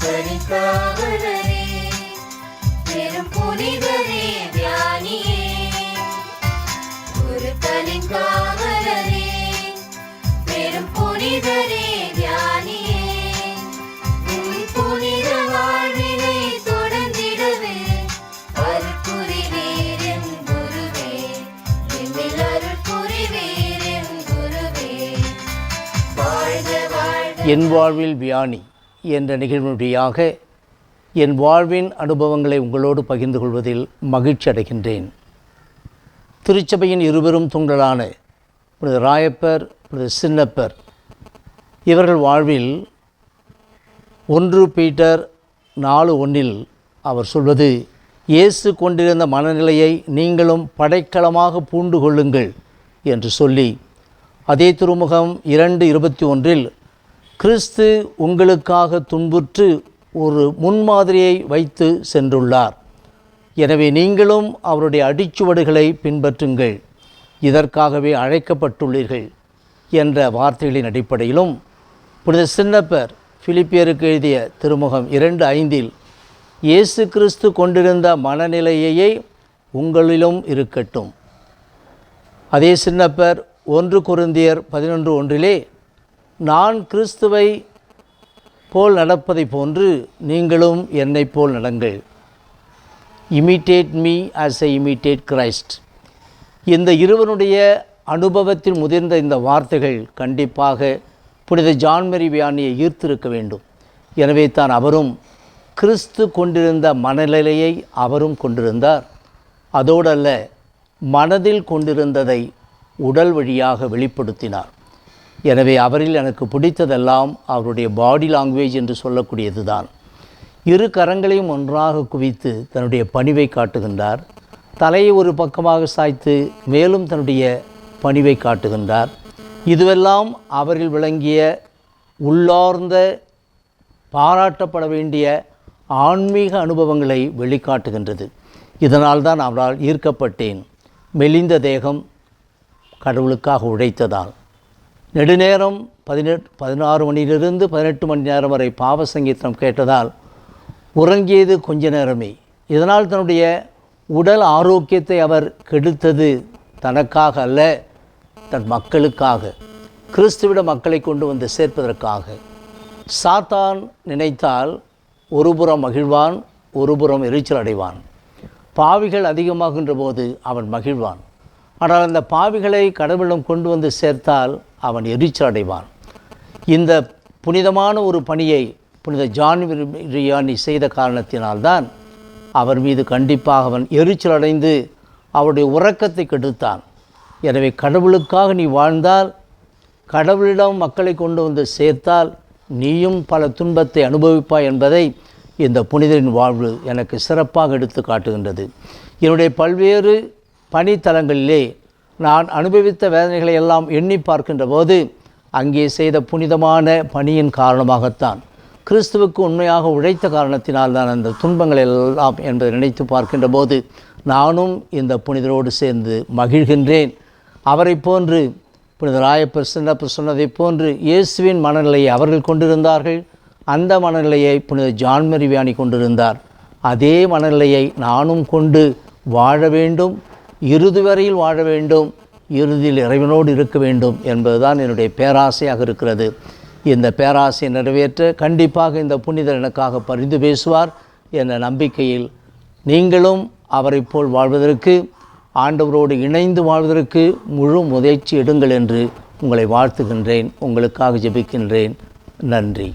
ஈசனின் காவலரே பெரும் புனிதரே தியானியே குருக்களின் காவலரே பெரும் புனிதரே தியானியே புனித வாழ்வினை தொடர்ந்திடவே குருவே. எம்மில் குருவே. வாழ்க வாழ்க. என் வாழ்வில் வியானி. என்ற நிகழ்வுடையாக என் வாழ்வின் அனுபவங்களை உங்களோடு பகிர்ந்து கொள்வதில் மகிழ்ச்சி அடைகின்றேன். திருச்சபையின் இருவரும் தூண்டலான புனித ராயப்பர் புனித சின்னப்பர் இவர்கள் வாழ்வில் ஒன்று பீட்டர் நாலு ஒன்றில் அவர் சொல்வது இயேசு கொண்டிருந்த மனநிலையை நீங்களும் படைக்கலமாக பூண்டு கொள்ளுங்கள் என்று சொல்லி அதே திருமுகம் இரண்டு இருபத்தி ஒன்றில் கிறிஸ்து உங்களுக்காக துன்புற்று ஒரு முன்மாதிரியை வைத்து சென்றுள்ளார். எனவே நீங்களும் அவருடைய அடிச்சுவடுகளை பின்பற்றுங்கள். இதற்காகவே அழைக்கப்பட்டுள்ளீர்கள் என்ற வார்த்தைகளின் அடிப்படையிலும் புனித சின்னப்பர் பிலிப்பியருக்கு எழுதிய திருமுகம் இரண்டு ஐந்தில் இயேசு கிறிஸ்து கொண்டிருந்த மனநிலையையே உங்களிலும் இருக்கட்டும். அதே சின்னப்பர் ஒன்று குருந்தியர் பதினொன்று ஒன்றிலே நான் கிறிஸ்துவை போல் நடப்பதைப் போன்று நீங்களும் என்னைப் போல் நடங்கள். Imitate me as I imitate Christ இந்த இருவனுடைய அனுபவத்தில் முதிர்ந்த இந்த வார்த்தைகள் கண்டிப்பாக புனித ஜான்மரி வியானியை ஈர்த்திருக்க வேண்டும். எனவே தான் அவரும் கிறிஸ்து கொண்டிருந்த மனநிலையை அவரும் கொண்டிருந்தார். அதோடல்ல மனதில் கொண்டிருந்ததை உடல் வழியாக வெளிப்படுத்தினார். எனவே அவரில் எனக்கு பிடித்ததெல்லாம் அவருடைய பாடி லாங்குவேஜ் என்று சொல்லக்கூடியது தான் இரு கரங்களையும் ஒன்றாக குவித்து தன்னுடைய பணிவை காட்டுகின்றார். தலையை ஒரு பக்கமாக சாய்த்து மேலும் தன்னுடைய பணிவை காட்டுகின்றார். இதுவெல்லாம் அவரில் விளங்கிய உள்ளார்ந்த பாராட்டப்பட வேண்டிய ஆன்மீக அனுபவங்களை வெளிக்காட்டுகின்றது. இதனால் தான் அவரால் ஈர்க்கப்பட்டேன். மெலிந்த தேகம் கடவுளுக்காக உழைத்ததால். நெடுநேரம் பதினெட்டு பதினாறு மணியிலிருந்து பதினெட்டு மணி நேரம் வரை பாவ சங்கீதம் கேட்டதால் உறங்கியது கொஞ்ச நேரமே. இதனால் தன்னுடைய உடல் ஆரோக்கியத்தை அவர் கெடுத்தது தனக்காக அல்ல தன் மக்களுக்காக. கிறிஸ்துவிட மக்களை கொண்டு வந்து சேர்ப்பதற்காக. சாத்தான் நினைத்தால் ஒருபுறம் மகிழ்வான் ஒருபுறம் எரிச்சல் அடைவான். பாவிகள் அதிகமாகின்ற போது அவன் மகிழ்வான். ஆனால் அந்த பாவிகளை கடவுளிடம் கொண்டு வந்து சேர்த்தால் அவன் எரிச்சல் அடைவான். இந்த புனிதமான ஒரு பணியை புனித ஜான் ரியானி செய்த காரணத்தினால்தான் அவர் மீது கண்டிப்பாக அவன் எரிச்சல் அடைந்து அவருடைய உறக்கத்தை கெடுத்தான். எனவே கடவுளுக்காக நீ வாழ்ந்தால் கடவுளிடம் மக்களை கொண்டு வந்து சேர்த்தால் நீயும் பல துன்பத்தை அனுபவிப்பாய் என்பதை இந்த புனிதரின் வாழ்வு எனக்கு சிறப்பாக எடுத்து காட்டுகின்றது. என்னுடைய பல்வேறு பணித்தலங்களிலே நான் அனுபவித்த வேதனைகளை எல்லாம் எண்ணி பார்க்கின்ற போது அங்கே செய்த புனிதமான பணியின் காரணமாகத்தான் கிறிஸ்துவுக்கு உண்மையாக உழைத்த காரணத்தினால் தான் அந்த துன்பங்கள் எல்லாம் என்பதை நினைத்து பார்க்கின்ற போது நானும் இந்த புனிதரோடு சேர்ந்து மகிழ்கின்றேன். அவரை போன்று புனித ராயப்பர் சின்னப்பர் சொன்னதைப் போன்று இயேசுவின் மனநிலையை அவர்கள் கொண்டிருந்தார்கள். அந்த மனநிலையை புனித ஜான்மரிவியானி கொண்டிருந்தார். அதே மனநிலையை நானும் கொண்டு வாழ வேண்டும். இறுதி வரையில் வாழ வேண்டும் இறுதியில் இறைவனோடு இருக்க வேண்டும் என்பதுதான் என்னுடைய பேராசையாக இருக்கிறது. இந்த பேராசையை நிறைவேற்ற கண்டிப்பாக இந்த புனிதர் எனக்காக பரிந்து பேசுவார். என்ற நம்பிக்கையில் நீங்களும் அவரைப் போல் வாழ்வதற்கு ஆண்டவரோடு இணைந்து வாழ்வதற்கு முழு முயற்சி எடுங்கள் என்று உங்களை வாழ்த்துகின்றேன். உங்களுக்காக ஜெபிக்கின்றேன். நன்றி.